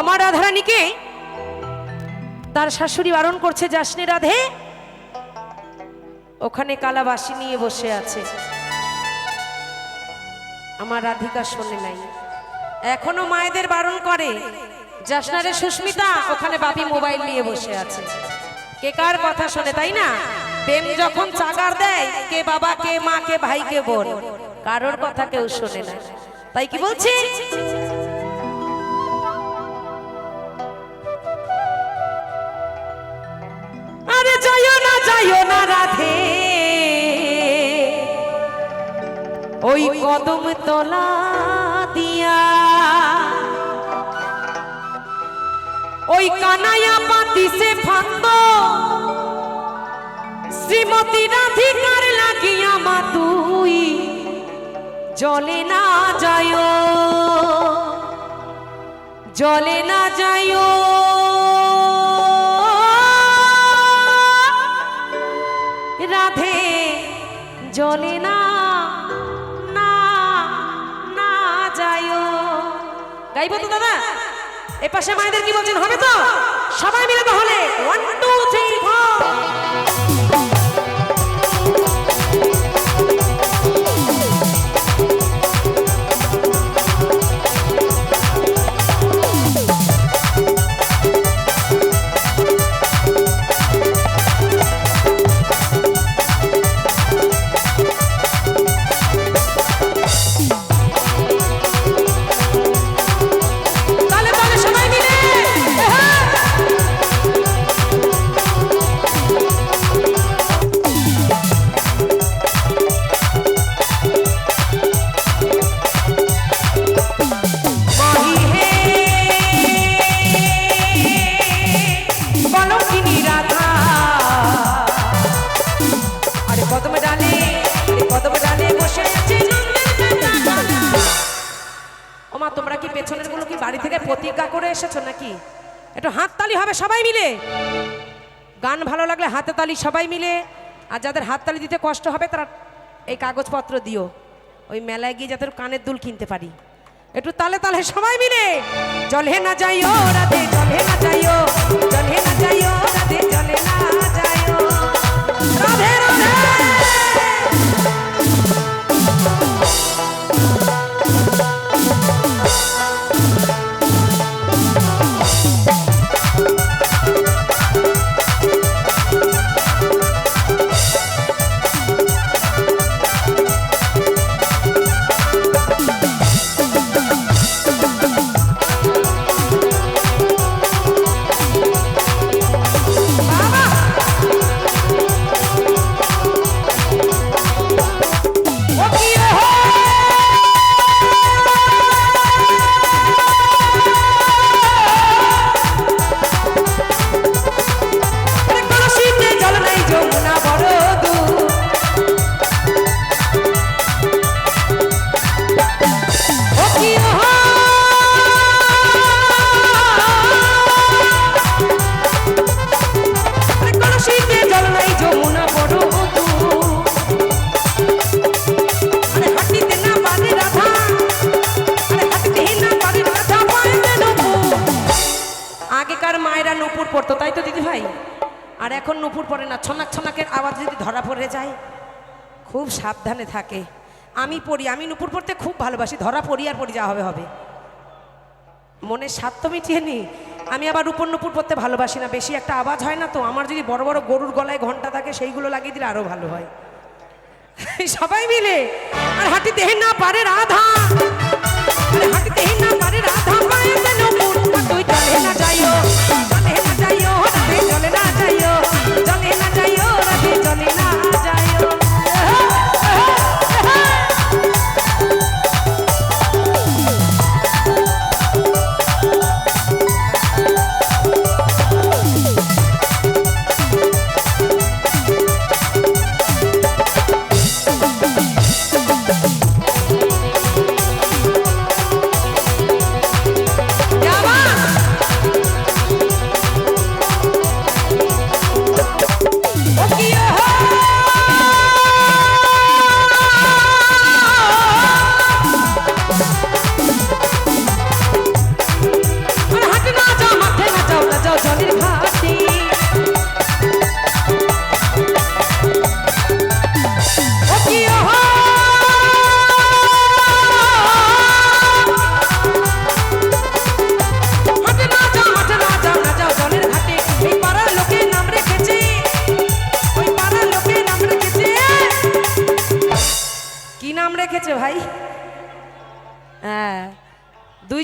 আমার রাধারানীকে তার শাশুড়ি বারণ করছে, যাসনে রাধে। ওখানে কালাবাসি নিয়ে বসে আছে। আমার রাধিকা শোনে নাই। এখনও মায়েদের বারণ করে। যাসনারে সুস্মিতা। ওখানে বাপি মোবাইল নিয়ে বসে আছে। কে কার কথা শোনে, তাই না? প্রেম যখন চাকার দেয়, কে বাবা, কে মা, কে ভাই, কে বোন। কারোর কথা কেউ শোনে না। তাই কি বলছি? ওই কদম তলা দিয়া। ওই কানাইয়া পাতিছে ফান্দ শ্রীমতী রাধিকার লাগিয়া মা তুই জলে না যায়। জলে না যায়। রাধে, জলে না গাইবো তো দাদা? এ পাশে মায়েদের কি বলছেন? হবে তো? সবাই মিলে তাহলে। ওয়ান টু থ্রি ফোর পেছনেরগুলো কি বাড়ি থেকে প্রতিজ্ঞা করে এসেছ নাকি? একটু হাত তালি হবে সবাই মিলে। গান ভালো লাগলে হাতে তালি সবাই মিলে। আর যাদের হাত তালি দিতে কষ্ট হবে, তারা এই কাগজপত্র দিও। ওই মেলায় গিয়ে যাদের কানের দুল কিনতে পারি। একটু তালে তালে সবাই মিলে। জলে না যাইও রাতে জলে না যাইও, জলে না যাইও রাধে, জলে না ছনাকের যদি ধরা পড়ে যায়, খুব সাবধানে থাকে। আমি পড়ি, আমি নুপুর পড়তে খুব ভালোবাসি, ধরা পড়ি আর পড়ি যা হবে হবে। মনের স্বাদ তো মিটিয়ে নি। আমি আবার উপর নুপুর পড়তে ভালোবাসি না, বেশি একটা আওয়াজ হয় না তো? আমার যদি বড় বড় গরুর গলায় ঘণ্টা থাকে, সেইগুলো লাগিয়ে দিলে আরও ভালো হয়। সবাই মিলে, আর হাঁটি দেহে না পারে রাধা। হাঁটি দেহে না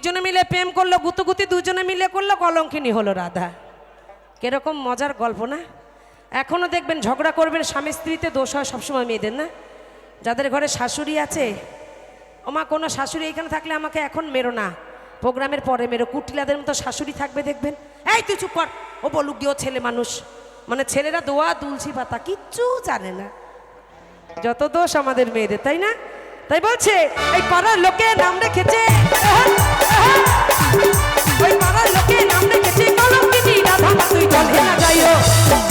দুইজনে মিলে প্রেম করল, গুতুগুতি দুজনে মিলে করল, কলঙ্কিনী হলো রাধা। কীরকম মজার গল্প না? এখনও দেখবেন ঝগড়া করবেন, স্বামী স্ত্রীতে দোষ হয় সবসময় মেয়েদের, না? যাদের ঘরে শাশুড়ি আছে ওমা কোনো শাশুড়ি এখানে থাকলে আমাকে এখন মেরো না। প্রোগ্রামের পরে মেরো। কুটিলাদের মতো শাশুড়ি থাকবে, দেখবেন? এই, তুই চুপ কর। ও বলুক গিয়েও ছেলে মানুষ। মানে ছেলেরা দোয়া তুলসী পাতা, কিচ্ছু জানে না। যত দোষ আমাদের মেয়েদের, তাই না? তাই বলছে, এই পাড়ার লোকে নাম রেখেছে ওই পাড়ার লোকে নাম রেখেছে কলঙ্কিনী রাধা। তুই চলে না যাইও।